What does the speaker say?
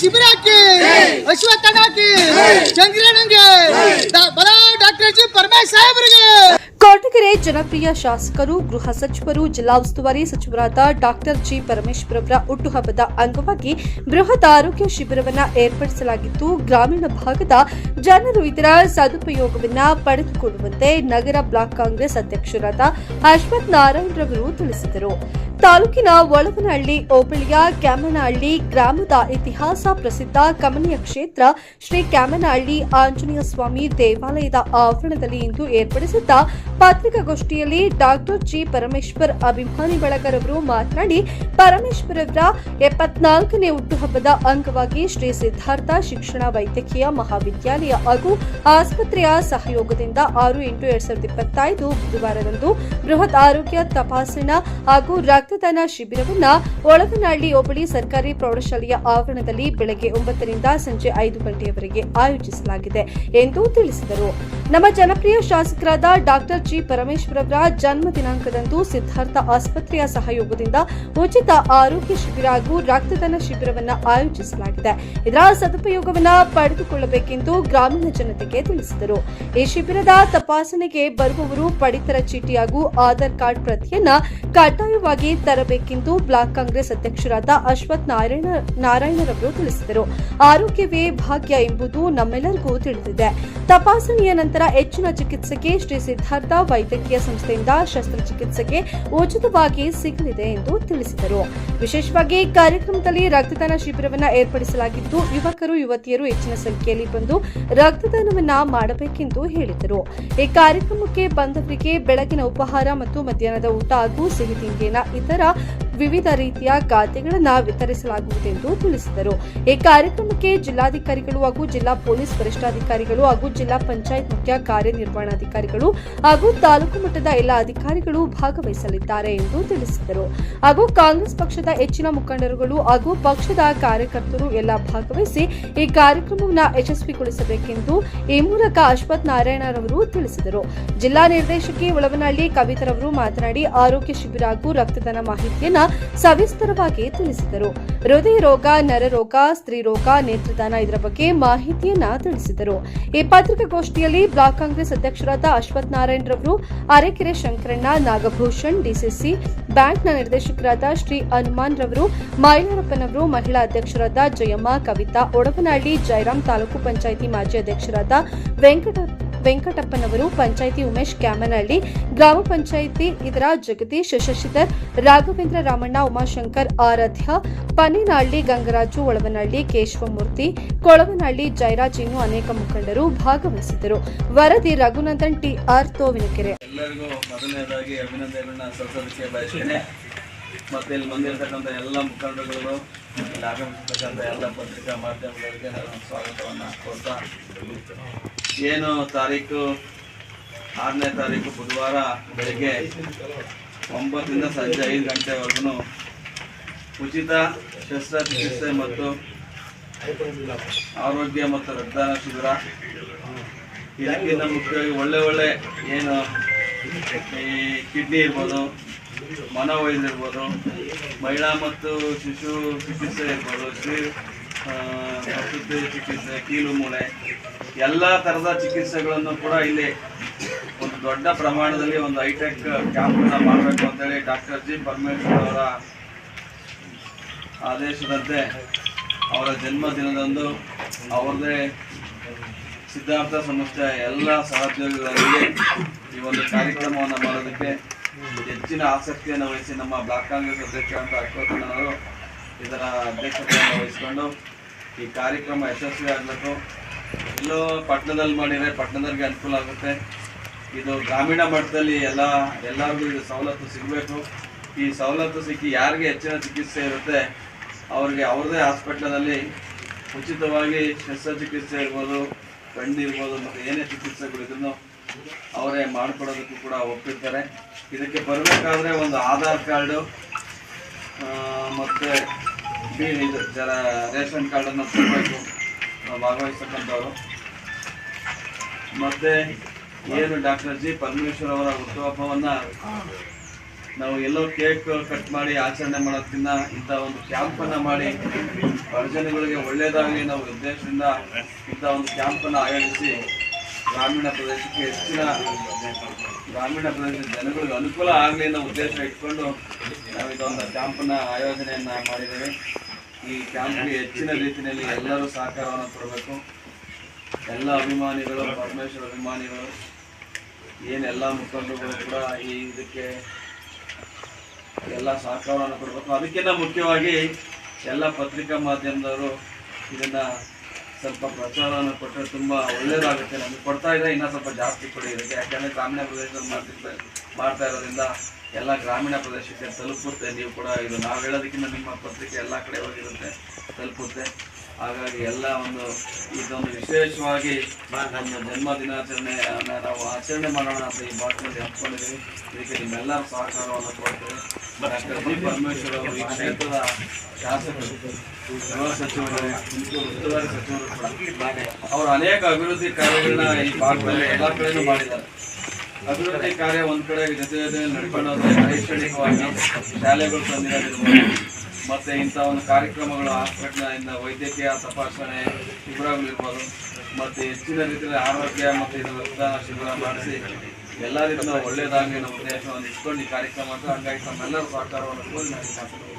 ಶಿಬಿರ ಹಾಕಿ ಚಂದ್ರನಂಗೆ ಬಲ doctor G Paramesh ಸಾಹೇಬ್ರಿಗೆ. ಕೊರಟಗೆರೆ ಜನಪ್ರಿಯ ಶಾಸಕರು ಗೃಹ ಸಚಿವರು ಜಿಲ್ಲಾ ಉಸ್ತುವಾರಿ ಸಚಿವರಾದ ಡಾಕ್ಟರ್ ಜಿ ಪರಮೇಶ್ವರವರ ಹುಟ್ಟುಹಬ್ಬದ ಅಂಗವಾಗಿ ಬೃಹತ್ ಆರೋಗ್ಯ ಶಿಬಿರವನ್ನು ಏರ್ಪಡಿಸಲಾಗಿದ್ದು ಗ್ರಾಮೀಣ ಭಾಗದ ಜನರು ಇದರ ಸದುಪಯೋಗವನ್ನು ಪಡೆದುಕೊಳ್ಳುವಂತೆ ನಗರ ಬ್ಲಾಕ್ ಕಾಂಗ್ರೆಸ್ ಅಧ್ಯಕ್ಷರಾದ ಅಶ್ವಥ್ ನಾರಾಯಣ್ ರವರು ತಿಳಿಸಿದರು. ತಾಲೂಕಿನ ಒಳವನಹಳ್ಳಿ, ಹೋಬಳಿಯ ಕ್ಯಾಮನಹಳ್ಳಿ ಗ್ರಾಮದ ಇತಿಹಾಸ ಪ್ರಸಿದ್ಧ ಕಮನೀಯ ಕ್ಷೇತ್ರ ಶ್ರೀ ಕ್ಯಾಮನಹಳ್ಳಿ ಆಂಜನೇಯ ಸ್ವಾಮಿ ದೇವಾಲಯದ ಆವರಣದಲ್ಲಿ ಇಂದು ಏರ್ಪಡಿಸಿದ್ದ ಪತ್ರಿಕಾಗೋಷ್ಠಿಯಲ್ಲಿ ಡಾಕ್ಟರ್ ಜಿ ಪರಮೇಶ್ವರ್ ಅಭಿಮಾನಿ ಬಳಗರವರು ಮಾತನಾಡಿ ಪರಮೇಶ್ವರ್ ಅವರ ಎಪ್ಪತ್ನಾಲ್ಕನೇ ಹುಟ್ಟುಹಬ್ಬದ ಅಂಗವಾಗಿ ಶ್ರೀ ಸಿದ್ಧಾರ್ಥ ಶಿಕ್ಷಣ ವೈದ್ಯಕೀಯ ಮಹಾವಿದ್ಯಾಲಯ ಹಾಗೂ ಆಸ್ಪತ್ರೆಯ ಸಹಯೋಗದಿಂದ ಆರು ಎಂಟು ಎರಡ್ ಸಾವಿರದ ಇಪ್ಪತ್ತೈದು ಬುಧವಾರದಂದು ಬೃಹತ್ ಆರೋಗ್ಯ ತಪಾಸಣಾ ಹಾಗೂ ರಕ್ತದಾನ ಶಿಬಿರವನ್ನ ಒಳಗನಹಳ್ಳಿ ಹೋಬಳಿ ಸರ್ಕಾರಿ ಪ್ರೌಢಶಾಲೆಯ ಆವರಣದಲ್ಲಿ ಬೆಳಗ್ಗೆ ಒಂಬತ್ತರಿಂದ ಸಂಜೆ ಐದು ಗಂಟೆಯವರೆಗೆ ಆಯೋಜಿಸಲಾಗಿದೆ ಎಂದು ತಿಳಿಸಿದರು. ನಮ್ಮ ಜನಪ್ರಿಯ ಶಾಸಕರಾದ ಡಾಕ್ಟರ್ ಜಿ ಪರಮೇಶ್ವರ ಅವರ ಜನ್ಮ ದಿನಾಂಕದಂದು ಸಿದ್ಧಾರ್ಥ ಆಸ್ಪತ್ರೆಯ ಸಹಯೋಗದಿಂದ ಉಚಿತ ಆರೋಗ್ಯ ಶಿಬಿರ ಹಾಗೂ ರಕ್ತದಾನ ಶಿಬಿರವನ್ನ ಆಯೋಜಿಸಲಾಗಿದೆ. ಇದರ ಸದುಪಯೋಗವನ್ನ ಪಡೆದುಕೊಳ್ಳಬೇಕೆಂದು ಗ್ರಾಮೀಣ ಜನತೆಗೆ ತಿಳಿಸಿದರು. ಈ ಶಿಬಿರದ ತಪಾಸಣೆಗೆ ಬರುವವರು ಪಡಿತರ ಚೀಟಿ ಹಾಗೂ ಆಧಾರ್ ಕಾರ್ಡ್ ಪ್ರತಿಯನ್ನ ಕಡ್ಡಾಯವಾಗಿ ತರಬೇಕೆಂದು ಬ್ಲಾಕ್ ಕಾಂಗ್ರೆಸ್ ಅಧ್ಯಕ್ಷರಾದ ಅಶ್ವಥ್ ನಾರಾಯಣ ನಾರಾಯಣರವರು ತಿಳಿಸಿದರು. ಆರೋಗ್ಯವೇ ಭಾಗ್ಯ ಎಂಬುದು ನಮ್ಮೆಲ್ಲರಿಗೂ ತಿಳಿದಿದೆ. ತಪಾಸಣೆಯ ನಂತರ ಹೆಚ್ಚಿನ ಚಿಕಿತ್ಸೆಗೆ ಶ್ರೀ ಸಿದ್ಧಾರ್ಥ ವೈದ್ಯಕೀಯ ಸಂಸ್ಥೆಯಿಂದ ಶಸ್ತ್ರಚಿಕಿತ್ಸೆಗೆ ಉಚಿತವಾಗಿ ಸಿಗಲಿದೆ ಎಂದು ತಿಳಿಸಿದರು. ವಿಶೇಷವಾಗಿ ಕಾರ್ಯಕ್ರಮದಲ್ಲಿ ರಕ್ತದಾನ ಶಿಬಿರವನ್ನ ಏರ್ಪಡಿಸಲಾಗಿದ್ದು, ಯುವಕರು, ಯುವತಿಯರು ಹೆಚ್ಚಿನ ಸಂಖ್ಯೆಯಲ್ಲಿ ಬಂದು ರಕ್ತದಾನವನ್ನ ಮಾಡಬೇಕೆಂದು ಹೇಳಿದರು. ಈ ಕಾರ್ಯಕ್ರಮಕ್ಕೆ ಬಂದವರಿಗೆ ಬೆಳಗಿನ ಉಪಹಾರ ಮತ್ತು ಮಧ್ಯಾಹ್ನದ ಊಟ ಹಾಗೂ ಸಿಹಿ ತಿಂಡಿಯನ್ನ तरह ವಿವಿಧ ರೀತಿಯ ಖಾದ್ಯಗಳನ್ನು ವಿತರಿಸಲಾಗುವುದೆಂದು ತಿಳಿಸಿದರು. ಈ ಕಾರ್ಯಕ್ರಮಕ್ಕೆ ಜಿಲ್ಲಾಧಿಕಾರಿಗಳು ಹಾಗೂ ಜಿಲ್ಲಾ ಪೊಲೀಸ್ ವರಿಷ್ಠಾಧಿಕಾರಿಗಳು ಹಾಗೂ ಜಿಲ್ಲಾ ಪಂಚಾಯತ್ ಮುಖ್ಯ ಕಾರ್ಯನಿರ್ವಹಣಾಧಿಕಾರಿಗಳು ಹಾಗೂ ತಾಲೂಕು ಮಟ್ಟದ ಎಲ್ಲ ಅಧಿಕಾರಿಗಳು ಭಾಗವಹಿಸಲಿದ್ದಾರೆ ಎಂದು ತಿಳಿಸಿದರು. ಹಾಗೂ ಕಾಂಗ್ರೆಸ್ ಪಕ್ಷದ ಹೆಚ್ಚಿನ ಮುಖಂಡರುಗಳು ಹಾಗೂ ಪಕ್ಷದ ಕಾರ್ಯಕರ್ತರು ಎಲ್ಲ ಭಾಗವಹಿಸಿ ಈ ಕಾರ್ಯಕ್ರಮವನ್ನು ಯಶಸ್ವಿಗೊಳಿಸಬೇಕೆಂದು ಈ ಮೂಲಕ ಅಶ್ವಥ್ ನಾರಾಯಣರವರು ತಿಳಿಸಿದರು. ಜಿಲ್ಲಾ ನಿರ್ದೇಶಕಿ ಒಳವನಹಳ್ಳಿ ಕವಿತರವರು ಮಾತನಾಡಿ, ಆರೋಗ್ಯ ಶಿಬಿರ ಹಾಗೂ ರಕ್ತದಾನ ಮಾಹಿತಿಯನ್ನ ಸವಿಸ್ತರವಾಗಿ ತಿಳಿಸಿದರು. ಹೃದಯ ರೋಗ ನರರೋಗ ಸ್ತ್ರೀ ರೋಗ ನೇತ್ರದಾನ ಇದರ ಬಗ್ಗೆ ಮಾಹಿತಿಯನ್ನ ತಿಳಿಸಿದರು. ಈ ಪತ್ರಿಕಾಗೋಷ್ಠಿಯಲ್ಲಿ ಬ್ಲಾಕ್ ಕಾಂಗ್ರೆಸ್ ಅಧ್ಯಕ್ಷರಾದ ಅಶ್ವಥ್ ನಾರಾಯಣ್ ರವರು, ಅರೆಕೆರೆ ಶಂಕರಣ್ಣ, ನಾಗಭೂಷಣ್, ಡಿಸಿಸಿ ಬ್ಯಾಂಕ್ನ ನಿರ್ದೇಶಕರಾದ ಶ್ರೀ ಹನುಮಾನ್ ರವರು ಮೈಲಾರಪ್ಪನವರು ಮಹಿಳಾ ಅಧ್ಯಕ್ಷರಾದ ಜಯಮ್ಮ, ಕವಿತಾ, ಒಡವನಹಳ್ಳಿ, ಜಯರಾಮ್ ತಾಲೂಕು ಪಂಚಾಯಿತಿ ಮಾಜಿ ಅಧ್ಯಕ್ಷರಾದ ವೆಂಕಟ ವೆಂಕಟಪ್ಪನವರು, ಪಂಚಾಯಿತಿ ಉಮೇಶ್ ಕ್ಯಾಮನಹಳ್ಳಿ, ಗ್ರಾಮ ಪಂಚಾಯಿತಿ ಇದರ ಜಗದೀಶ್ ಶಶಿಧರ್, ರಾಘವೇಂದ್ರ ರಾಮಣ್ಣ, ಉಮಾಶಂಕರ್ ಆರಾಧ್ಯ ಪನ್ನಿನಹಳ್ಳಿ ಗಂಗರಾಜು, ಒಳವನಹಳ್ಳಿ, ಕೇಶವಮೂರ್ತಿ, ಕೊಳವನಹಳ್ಳಿ, ಜಯರಾಜ್ ಇನ್ನೂ ಅನೇಕ ಮುಖಂಡರು ಭಾಗವಹಿಸಿದ್ದರು. ವರದಿ ರಘುನಂದನ್ ಟಿಆರ್ ತೋವಿನಕೆರೆ. ಮತ್ತೆ ಇಲ್ಲಿ ಬಂದಿರತಕ್ಕಂಥ ಎಲ್ಲ ಮುಖಂಡರುಗಳು ಪತ್ರಿಕಾ ಮಾಧ್ಯಮಗಳಿಗೆ ನಾನು ಸ್ವಾಗತವನ್ನು ಕೋರ್ತಾ ಏನು ತಾರೀಕು ಆರನೇ ತಾರೀಕು ಬುಧವಾರ ಬೆಳಿಗ್ಗೆ ಒಂಬತ್ತರಿಂದ ಸಂಜೆ ಐದು ಗಂಟೆವರೆಗೂ ಉಚಿತ ಶಸ್ತ್ರಚಿಕಿತ್ಸೆ ಮತ್ತು ಆರೋಗ್ಯ ಮತ್ತು ರಕ್ತದಾನ ಶಿಬಿರ. ಇದಕ್ಕಿಂತ ಮುಖ್ಯವಾಗಿ ಒಳ್ಳೆ ಒಳ್ಳೆ ಏನು ಈ ಕಿಡ್ನಿ ಇರ್ಬೋದು ಮನೋವೈದ್ಯ ಇರ್ಬೋದು ಮಹಿಳಾ ಮತ್ತು ಶಿಶು ಚಿಕಿತ್ಸೆ ಇರ್ಬೋದು. ಶ್ರೀ ಚಿಕಿತ್ಸೆ, ಕೀಲು ಮೂಳೆ. ಎಲ್ಲ ಥರದ ಚಿಕಿತ್ಸೆಗಳನ್ನು ಕೂಡ ಇಲ್ಲಿ ಒಂದು ದೊಡ್ಡ ಪ್ರಮಾಣದಲ್ಲಿ ಒಂದು ಹೈಟೆಕ್ ಕ್ಯಾಂಪನ್ನು ಮಾಡಬೇಕು ಅಂತೇಳಿ ಡಾಕ್ಟರ್ ಜಿ. ಪರಮೇಶ್ವರ್ ಅವರ ಆದೇಶದಂತೆ ಅವರ ಜನ್ಮದಿನದಂದು ಅವ್ರದ್ದೇ ಸಿದ್ಧಾರ್ಥ ಸಂಸ್ಥೆಯ ಎಲ್ಲ ಸಹೋದ್ಯೋಗಿಗಳಲ್ಲಿ ಈ ಒಂದು ಕಾರ್ಯಕ್ರಮವನ್ನು ಮಾಡೋದಕ್ಕೆ ಹೆಚ್ಚಿನ ಆಸಕ್ತಿಯನ್ನು ವಹಿಸಿ ನಮ್ಮ ಬ್ಲಾಕ್ ಕಾಂಗ್ರೆಸ್ ಅಧ್ಯಕ್ಷರಂತ ಅಶ್ವತ್ಥನವರು ಇದರ ಅಧ್ಯಕ್ಷತೆಯನ್ನು ವಹಿಸಿಕೊಂಡು ಈ ಕಾರ್ಯಕ್ರಮ ಯಶಸ್ವಿ ಆಗಬೇಕು. ಎಲ್ಲೋ ಪಟ್ಟಣದಲ್ಲಿ ಮಾಡಿದರೆ ಪಟ್ಟಣದವ್ರಿಗೆ ಅನುಕೂಲ ಆಗುತ್ತೆ. ಇದು ಗ್ರಾಮೀಣ ಮಟ್ಟದಲ್ಲಿ ಎಲ್ಲ, ಎಲ್ಲರಿಗೂ ಇದು ಸವಲತ್ತು ಸಿಗಬೇಕು. ಈ ಸವಲತ್ತು ಸಿಕ್ಕಿ ಯಾರಿಗೆ ಹೆಚ್ಚಿನ ಚಿಕಿತ್ಸೆ ಇರುತ್ತೆ, ಅವ್ರಿಗೆ ಅವ್ರದೇ ಹಾಸ್ಪಿಟ್ಲಲ್ಲಿ ಉಚಿತವಾಗಿ ಶಸ್ತ್ರಚಿಕಿತ್ಸೆ ಇರ್ಬೋದು ಕಣ್ಣಿರ್ಬೋದು ಮತ್ತು ಏನೇ ಚಿಕಿತ್ಸೆಗಳಿದ್ರು ಅವರೇ ಮಾಡಿಕೊಡೋದಕ್ಕೂ ಕೂಡ ಒಪ್ಪಿರ್ತಾರೆ. ಇದಕ್ಕೆ ಬರಬೇಕಾದ್ರೆ ಒಂದು ಆಧಾರ್ ಕಾರ್ಡು ಮತ್ತು ಬಿ, ಇದು ಜರ ರೇಷನ್ ಕಾರ್ಡನ್ನು ಕೊಡಬೇಕು ಭಾಗವಹಿಸ್ತಕ್ಕಂಥವ್ರು ಮತ್ತು ಏನು ಡಾಕ್ಟರ್ ಜಿ. ಪರಮೇಶ್ವರ್ ಅವರ ಹುಟ್ಟುಹಬ್ಬವನ್ನು ನಾವು ಎಲ್ಲೋ ಕೇಕ್ ಕಟ್ ಮಾಡಿ ಆಚರಣೆ ಮಾಡೋದಕ್ಕಿಂತ ಇಂಥ ಒಂದು ಕ್ಯಾಂಪನ್ನು ಮಾಡಿ ಜನಗಳಿಗೆ ಒಳ್ಳೆಯದಾಗಲಿ ನಾವು ಉದ್ದೇಶದಿಂದ ಇಂಥ ಒಂದು ಕ್ಯಾಂಪನ್ನು ಆಯೋಜಿಸಿ ಗ್ರಾಮೀಣ ಪ್ರದೇಶಕ್ಕೆ ಹೆಚ್ಚಿನ ಗ್ರಾಮೀಣ ಪ್ರದೇಶದ ಜನಗಳಿಗೆ ಅನುಕೂಲ ಆಗಲಿ ಅನ್ನೋ ಉದ್ದೇಶ ಇಟ್ಕೊಂಡು ನಾವು ಇದೊಂದು ಕ್ಯಾಂಪನ್ನ ಆಯೋಜನೆಯನ್ನು ಮಾಡಿದ್ದೇವೆ. ಈ ಕ್ಯಾಂಪ್ಗೆ ಹೆಚ್ಚಿನ ರೀತಿಯಲ್ಲಿ ಎಲ್ಲರೂ ಸಹಕಾರವನ್ನು ಕೊಡಬೇಕು. ಎಲ್ಲ ಅಭಿಮಾನಿಗಳು, ಪರಮೇಶ್ವರ ಅಭಿಮಾನಿಗಳು ಏನೆಲ್ಲ ಮುಖಂಡರುಗಳು ಕೂಡ ಈ ಇದಕ್ಕೆ ಎಲ್ಲ ಸಹಕಾರವನ್ನು ಕೊಡಬೇಕು. ಅದಕ್ಕಿಂತ ಮುಖ್ಯವಾಗಿ ಎಲ್ಲ ಪತ್ರಿಕಾ ಮಾಧ್ಯಮದವರು ಇದನ್ನ ಸ್ವಲ್ಪ ಪ್ರಚಾರವನ್ನು ಕೊಟ್ಟರೆ ತುಂಬ ಒಳ್ಳೇದಾಗುತ್ತೆ. ನಮಗೆ ಕೊಡ್ತಾ ಇದ್ದರೆ ಇನ್ನೂ ಸ್ವಲ್ಪ ಜಾಸ್ತಿ ಕೊಡಿ ಇದಕ್ಕೆ. ಯಾಕೆಂದರೆ ಗ್ರಾಮೀಣ ಪ್ರದೇಶದಲ್ಲಿ ಮಾಡ್ತಿರ್ತಾ ಮಾಡ್ತಾ ಇರೋದ್ರಿಂದ ಎಲ್ಲ ಗ್ರಾಮೀಣ ಪ್ರದೇಶಕ್ಕೆ ತಲುಪುತ್ತೆ. ನೀವು ಕೂಡ ಇದು ನಾವು ಹೇಳೋದಕ್ಕಿಂತ ನಿಮ್ಮ ಪತ್ರಿಕೆ ಎಲ್ಲ ಕಡೆ ಹೋಗಿರುತ್ತೆ, ತಲುಪುತ್ತೆ. ಹಾಗಾಗಿ ಎಲ್ಲ ಒಂದು ಇದೊಂದು ವಿಶೇಷವಾಗಿ ನಮ್ಮ ಜನ್ಮ ದಿನಾಚರಣೆಯನ್ನು ನಾವು ಆಚರಣೆ ಮಾಡೋಣ ಅಂತ ಈ ಭಾಗದಲ್ಲಿ ಹಂಚ್ಕೊಂಡಿದ್ದೀವಿ ಇದಕ್ಕೆ ನಿಮ್ಮೆಲ್ಲರ ಸಹಕಾರವನ್ನು ಕೊಡ್ತೇವೆ. ಡಾಕ್ಟರ್ ಬಿ ಪರಮೇಶ್ವರ್ ಅವರು ಈ ಕ್ಷೇತ್ರದ ಶಾಸಕರು, ಗೃಹ ಸಚಿವರು, ಉಸ್ತುವಾರಿ ಸಚಿವರು ಅವರು ಅನೇಕ ಅಭಿವೃದ್ಧಿ ಕಾರ್ಯಗಳನ್ನ ಈ ಭಾಗದಲ್ಲಿ ಎಲ್ಲ ಕಡೆಯೂ ಮಾಡಿದ್ದಾರೆ. ಅಭಿವೃದ್ಧಿ ಕಾರ್ಯ ಒಂದ್ ಕಡೆ ಜೊತೆ ಜೊತೆ ನಡ್ಕೊಂಡು ಶೈಕ್ಷಣಿಕವಾಗಿ ಶಾಲೆಗಳು ತಂದಿರೋದಿರ್ಬೋದು ಮತ್ತೆ ಇಂಥ ಒಂದು ಕಾರ್ಯಕ್ರಮಗಳು ಹಾಸ್ಪಿಟ್ಲಿಂದ ವೈದ್ಯಕೀಯ ತಪಾಸಣೆ ಶಿಬಿರಗಳಿರ್ಬೋದು, ಮತ್ತು ಹೆಚ್ಚಿನ ರೀತಿಯಲ್ಲಿ ಆರೋಗ್ಯ ಮತ್ತು ಇದು ರಕ್ತದಾನ ಶಿಬಿರ ಮಾಡಿಸಿ ಎಲ್ಲ ರೀತಿಯ ಒಳ್ಳೆಯದಾಗಿ ನಮ್ಮ ದೇಶವನ್ನು ಇಟ್ಕೊಂಡು ಈ ಕಾರ್ಯಕ್ರಮ ಅಂತ ಹಂಗಾಗಿ ತಮ್ಮೆಲ್ಲರೂ ಸಹಕಾರವನ್ನು ಕೋರಿ ನಾನು